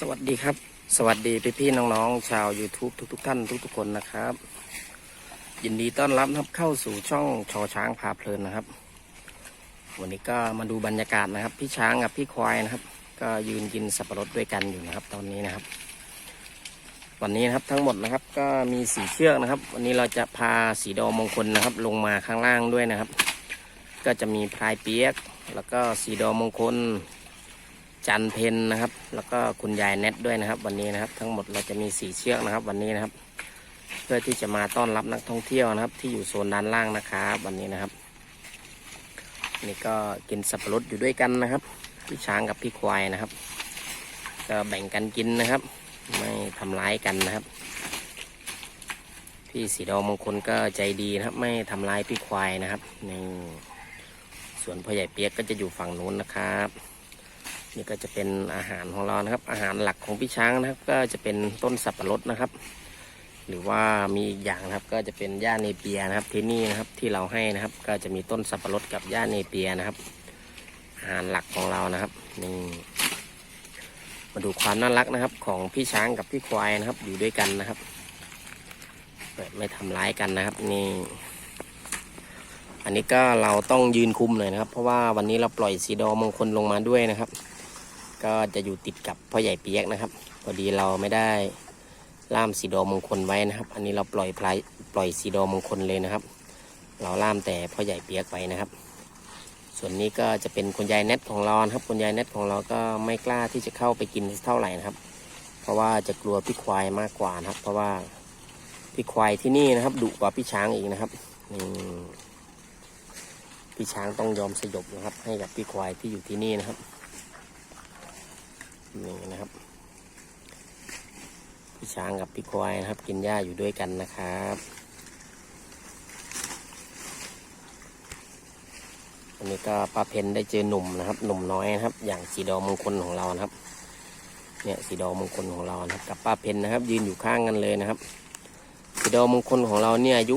สวัสดีครับ สวัสดีพี่พี่น้องๆชาว YouTube ทุกๆท่านทุกๆคนนะครับ ยินดีต้อนรับครับเข้าสู่ช่องชอช้างพาเพลินนะครับ วันนี้ก็มาดูบรรยากาศนะครับ พี่ช้างกับพี่ควายนะครับ ก็ยืนกินสับปะรดด้วยกันอยู่นะครับ ตอนนี้นะครับ วันนี้นะครับทั้งหมดนะครับก็มีสีเชือกนะครับ วันนี้เราจะพาสีดอมงคลนะครับ ลงมาข้างล่างด้วยนะครับ ก็จะมีพลายเปียก แล้วก็สีดอมงคล จันเพนนะครับ แล้วก็คุณยายเน็ตด้วยนะครับ วันนี้นะครับ ทั้งหมดเราจะมีสี่เชือกนะครับ วันนี้นะครับ เพื่อที่จะมาต้อนรับนักท่องเที่ยวนะครับ ที่อยู่โซนด้านล่างนะครับ วันนี้นะครับ นี่ก็กินสับปะรดอยู่ด้วยกันนะครับพี่ช้างกับพี่ควายนะครับ ก็แบ่งกันกินนะครับ ไม่ทำร้ายกันนะครับ พี่สีดอมงคลก็ใจดีนะครับ ไม่ทำร้ายพี่ควายนะครับนี่ส่วนพ่อใหญ่เปียกก็จะอยู่ฝั่งนู้นนะครับ นี่ก็จะเป็นอาหารของเรานะครับ อาหารหลักของพี่ช้างนะครับ ก็จะเป็นต้นสับปะรดนะครับ หรือว่ามีอีกอย่างนะครับ ก็จะเป็นหญ้าเนเปียนะครับที่นี่นะครับที่เราให้นะครับ ก็จะมีต้นสับปะรดกับหญ้าเนเปียนะครับ อาหารหลักของเรานะครับนี่มาดูความน่ารักนะครับ ของพี่ช้างกับพี่ควายนะครับ อยู่ด้วยกันนะครับไม่ทำร้ายกันนะครับ นี่ อันนี้ก็เราต้องยืนคุมหน่อยนะครับ เพราะว่าวันนี้เราปล่อยสีดอมงคลลงมาด้วยนะครับ ก็จะอยู่ติดกับพ่อใหญ่เปียกนะครับ พอดีเราไม่ได้ล่ามสีดอมงคลไว้นะครับ อันนี้เราปล่อยพลายปล่อยสีดอมงคลเลยนะครับ เราล่ามแต่พ่อใหญ่เปียกไว้นะครับ ส่วนนี้ก็จะเป็นคุณยายเน็ตของเรานะครับคุณยายเน็ตของเราก็ไม่กล้าที่จะเข้าไปกินเท่าไหร่นะครับ เพราะว่าจะกลัวพี่ควายมากกว่านะครับ เพราะว่าพี่ควายที่นี่นะครับดุกว่าพี่ช้างอีกนะครับนี่พี่ช้างต้องยอมสยบนะครับ ให้กับพี่ควายที่อยู่ที่นี่นะครับ นี่นะครับ พี่ช้างกับพี่ควายนะครับ กินหญ้าอยู่ด้วยกันนะครับ วันนี้ก็ป้าเพนได้เจอหนุ่มนะครับ หนุ่มน้อยนะครับ อย่างสีดอมงคลของเรานะครับ เนี่ยสีดอมงคลของเรานะครับ กับป้าเพนนะครับ ยืนอยู่ข้างกันเลยนะครับ สีดอมงคลของเราเนี่ยอายุ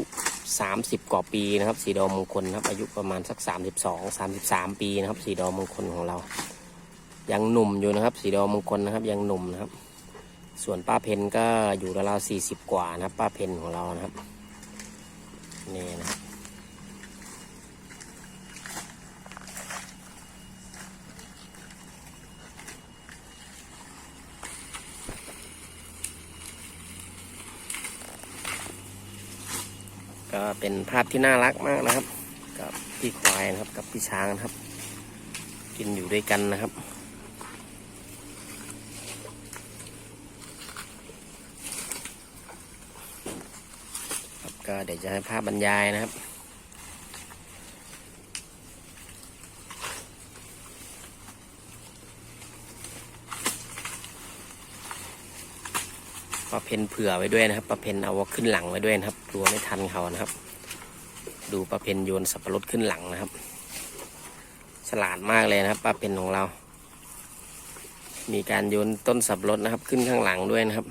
สามสิบกว่าปีนะครับ สีดอมงคลครับ อายุประมาณสักสามสิบสองสามสิบสามปีนะครับ สีดอมงคลของเรา ยังหนุ่มอยู่นะครับ สีดอมงคลนะครับ ยังหนุ่มนะครับ ส่วนป้าเพนก็อยู่ราวๆสี่สิบกว่านะครับ ป้าเพนของเรานะครับนี่นะครับก็เป็นภาพที่น่ารักมากนะครับ กับพี่ควายนะครับกับพี่ช้างนะครับ กินอยู่ด้วยกันนะครับ ครับ ก็เดี๋ยวจะให้ภาพบรรยายนะครับปลาเพนเผื่อไว้ด้วยนะครับปลาเพนเอาขึ้นหลังไว้ด้วยนะครับกลัวไม่ทันเขานะครับ ดูปลาเพนโยนสับปะรดขึ้นหลังนะครับ ฉลาดมากเลยนะครับปลาเพนของเรา มีการโยนต้นสับปะรดนะครับ ขึ้นข้างหลังด้วยนะครับ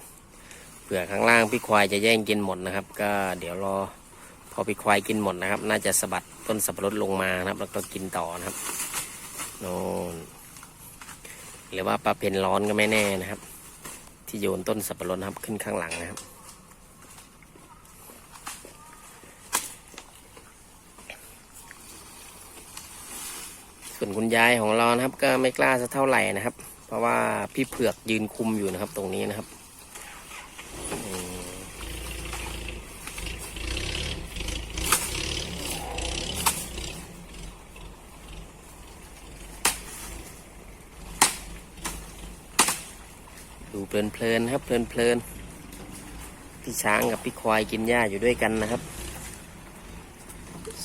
เผื่อข้างล่างพี่ควายจะแย่งกินหมดนะครับ ก็เดี๋ยวรอพอพี่ควายกินหมดนะครับ น่าจะสะบัดต้นสับปะรดลงมานะครับ แล้วก็กินต่อนะครับโน่นหรือว่าปลาเพนร้อนก็ไม่แน่นะครับ ที่โยนต้นสับปะรดครับขึ้นข้างหลังนะครับส่วนคุณยายของเรานะครับ ก็ไม่กล้าสักเท่าไหร่นะครับ เพราะว่าพี่เผือกยืนคุมอยู่นะครับ ตรงนี้นะครับ ดูเพลินๆครับเพลินๆพี่ช้างกับพี่ควายกินหญ้าอยู่ด้วยกันนะครับ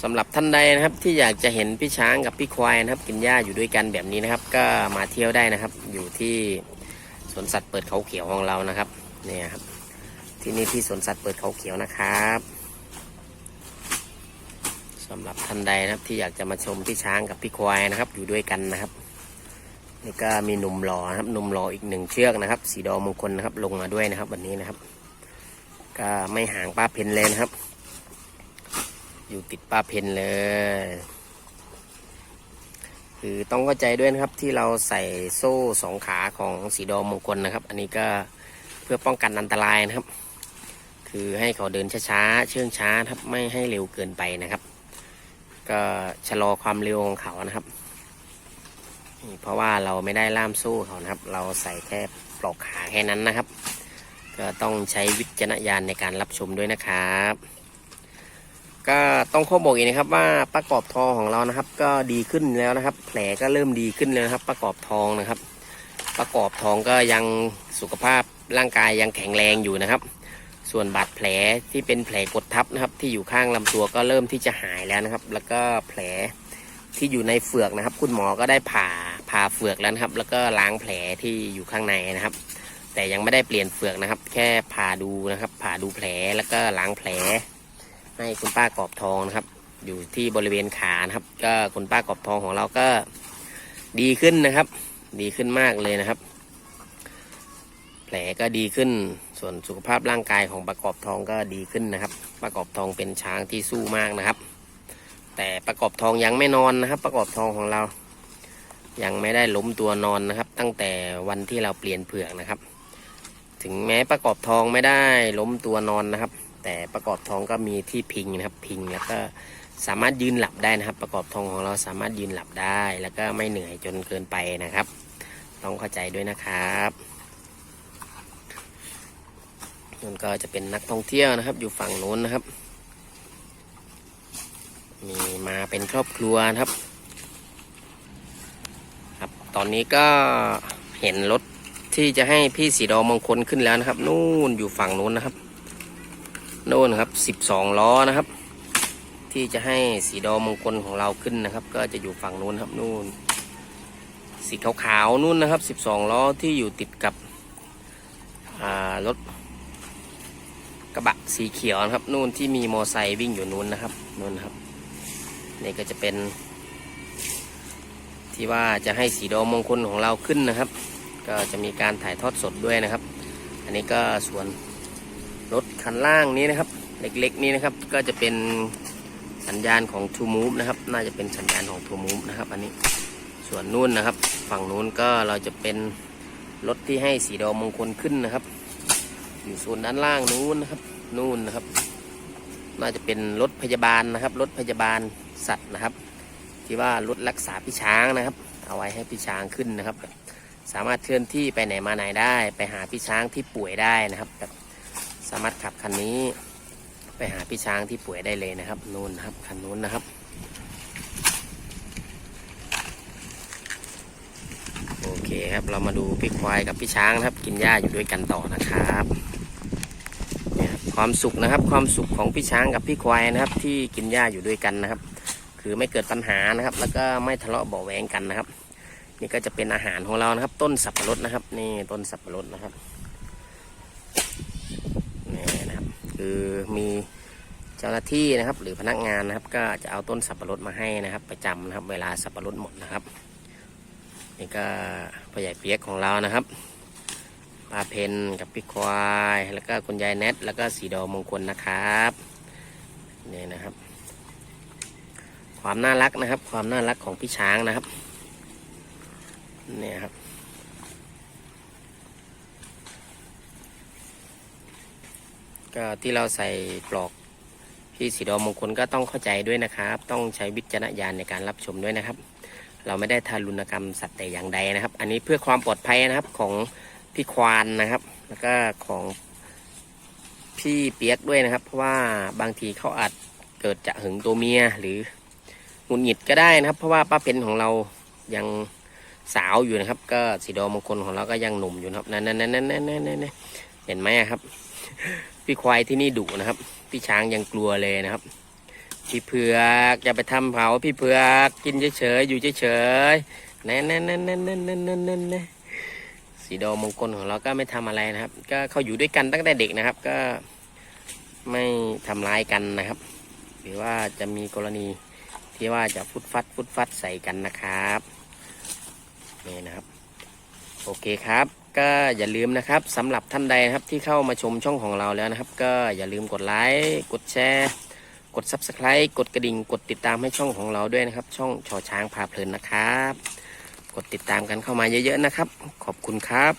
สำหรับท่านใดนะครับที่อยากจะเห็นพี่ช้างกับพี่ควายนะครับ กินหญ้าอยู่ด้วยกันแบบนี้นะครับ ก็มาเที่ยวได้นะครับ อยู่ที่สวนสัตว์เปิดเขาเขียวของเรานะครับเนี่ยครับ ที่นี่ที่สวนสัตว์เปิดเขาเขียวนะครับสำหรับท่านใดนะครับที่อยากจะมาชมพี่ช้างกับพี่ควายนะครับ อยู่ด้วยกันนะครับ นี่ก็มีหนุ่มหล่อนะครับหนุ่มหล่ออีกหนึ่งเชือกนะครับ สีดอมงคลนะครับ ลงมาด้วยนะครับ วันนี้นะครับ ก็ไม่ห่างป้าเพนเลยนะครับ อยู่ติดป้าเพนเลย คือต้องเข้าใจด้วยนะครับที่เราใส่โซ่สองขาของสีดอมงคลนะครับ อันนี้ก็เพื่อป้องกันอันตรายนะครับ คือให้เขาเดินช้าๆเชื่องช้าครับไม่ให้เร็วเกินไปนะครับ ก็ชะลอความเร็วของเขานะครับ นี่เพราะว่าเราไม่ได้ล่ามโซ่เขานะครับ เราใส่แค่ปลอกขาแค่นั้นนะครับ ก็ต้องใช้วิจารณญาณในการรับชมด้วยนะครับ ก็ต้องข้อบอกอีกนะครับว่าประกอบทองของเรานะครับ ก็ดีขึ้นแล้วนะครับ แผลก็เริ่มดีขึ้นแล้วนะครับ ประกอบทองนะครับ ประกอบทองก็ยังสุขภาพร่างกายยังแข็งแรงอยู่นะครับ ส่วนบาดแผลที่เป็นแผลกดทับนะครับ ที่อยู่ข้างลำตัวก็เริ่มที่จะหายแล้วนะครับ แล้วก็แผลที่อยู่ในเฟือกนะครับ คุณหมอก็ได้ผ่า ผ่าเฟือกแล้วนะครับ แล้วก็ล้างแผลที่อยู่ข้างในนะครับ แต่ยังไม่ได้เปลี่ยนเฟือกนะครับ แค่ผ่าดูนะครับ ผ่าดูแผลแล้วก็ล้างแผล ให้คุณป้ากอบทองนะครับ อยู่ที่บริเวณขานะครับ ก็คุณป้ากอบทองของเราก็ดีขึ้นนะครับ ดีขึ้นมากเลยนะครับ แผลก็ดีขึ้นส่วนสุขภาพร่างกายของประกอบทองก็ดีขึ้นนะครับ ประกอบทองเป็นช้างที่สู้มากนะครับ แต่ประกอบทองยังไม่นอนนะครับ ประกอบทองของเรา ยังไม่ได้ล้มตัวนอนนะครับ ตั้งแต่วันที่เราเปลี่ยนเผือกนะครับ ถึงแม้ประกอบทองไม่ได้ล้มตัวนอนนะครับ แต่ประกอบทองก็มีที่พิงนะครับ พิงแล้วก็สามารถยืนหลับได้นะครับ ประกอบทองของเราสามารถยืนหลับได้ แล้วก็ไม่เหนื่อยจนเกินไปนะครับต้องเข้าใจด้วยนะครับนั่นก็จะเป็นนักท่องเที่ยวนะครับ อยู่ฝั่งโน้นนะครับ มีมาเป็นครอบครัวนะครับ ตอนนี้ก็เห็นรถที่จะให้พี่สีดอมงคลขึ้นแล้วนะครับ นู่นอยู่ฝั่งนู้นนะครับโน่นครับสิบสองล้อนะครับ ที่จะให้สีดอมงคลของเราขึ้นนะครับ ก็จะอยู่ฝั่งนู้นครับนู่น สีขาวๆนู่นนะครับสิบสองล้อที่อยู่ติดกับรถกระบะสีเขียวนะครับนู่นที่มีมอไซค์วิ่งอยู่นู้นนะครับนู่นครับ นี่ก็จะเป็น ที่ว่าจะให้สีดอมงคลของเราขึ้นนะครับ ก็จะมีการถ่ายทอดสดด้วยนะครับ อันนี้ก็ส่วนรถคันล่างนี้นะครับ เล็กๆนี้นะครับก็จะเป็นสัญญาณของ True Move นะครับ น่าจะเป็นสัญญาณของ True Move นะครับ อันนี้ส่วนนู้นนะครับ ฝั่งนู้นก็เราจะเป็นรถที่ให้สีดอมงคลขึ้นนะครับ อยู่ส่วนด้านล่างนู้นนะครับ นู่นนะครับ น่าจะเป็นรถพยาบาลนะครับรถพยาบาลสัตว์นะครับ ที่ว่ารถรักษาพี่ช้างนะครับ เอาไว้ให้พี่ช้างขึ้นนะครับ สามารถเคลื่อนที่ไปไหนมาไหนได้ ไปหาพี่ช้างที่ป่วยได้นะครับแบบสามารถขับคันนี้ ไปหาพี่ช้างที่ป่วยได้เลยนะครับนู่นนะครับคันนู้นนะครับโอเคครับเรามาดูพี่ควายกับพี่ช้างนะครับ กินหญ้าอยู่ด้วยกันต่อนะครับครับความสุขนะครับ ความสุขของพี่ช้างกับพี่ควายนะครับ ที่กินหญ้าอยู่ด้วยกันนะครับ คือไม่เกิดปัญหานะครับ แล้วก็ไม่ทะเลาะเบาะแวงกันนะครับ นี่ก็จะเป็นอาหารของเรานะครับ ต้นสับปะรดนะครับ นี่ต้นสับปะรดนะครับนี่นะครับ คือมีเจ้าหน้าที่นะครับ หรือพนักงานนะครับ ก็จะเอาต้นสับปะรดมาให้นะครับ ประจำนะครับ เวลาสับปะรดหมดนะครับนี่ก็พ่อใหญ่เปียกของเรานะครับป้าเพนกับพี่ควาย แล้วก็คุณยายแนทแล้วก็สีดอมงคลนะครับนี่นะครับ ความน่ารักนะครับ ความน่ารักของพี่ช้างนะครับ เนี่ยครับก็ที่เราใส่ปลอกพี่สีดอมงคลก็ต้องเข้าใจด้วยนะครับ ต้องใช้วิจารณญาณในการรับชมด้วยนะครับ เราไม่ได้ทารุณกรรมสัตว์แต่อย่างใดนะครับ อันนี้เพื่อความปลอดภัยนะครับของพี่ควานนะครับ แล้วก็ของพี่เปียกด้วยนะครับ เพราะว่าบางทีเขาอาจเกิดจะหึงตัวเมียหรือ หงุดหงิดก็ได้นะครับ เพราะว่าป้าเพนของเรายังสาวอยู่นะครับ ก็สีดอมงคลของเราก็ยังหนุ่มอยู่นะครับนั่นนั่นนั่นนั่นนั่นนั่นเห็นไหมครับ พี่ควายที่นี่ดุนะครับ พี่ช้างยังกลัวเลยนะครับ พี่เผือกอย่าไปทำเผาพี่เผือกกินเฉยๆอยู่เฉยๆนั่นนั่นนั่นนั่นนั่นนั่นนั่นนั่นนั่นสีดอมงคลของเราก็ไม่ทำอะไรนะครับ ก็เขาอยู่ด้วยกันตั้งแต่เด็กนะครับ ก็ไม่ทำร้ายกันนะครับ หรือว่าจะมีกรณี ที่ว่าจะฟุดฟัดฟุดฟัดใส่กันนะครับนี่นะครับ โอเคครับ ก็อย่าลืมนะครับสำหรับท่านใดครับที่เข้ามาชมช่องของเราแล้วนะครับ ก็อย่าลืมกดไลค์กดแชร์กด subscribe กดกระดิ่ง กดติดตามให้ช่องของเราด้วยนะครับ ช่องชอช้างพาเพลินนะครับ กดติดตามกันเข้ามาเยอะๆนะครับ ขอบคุณครับ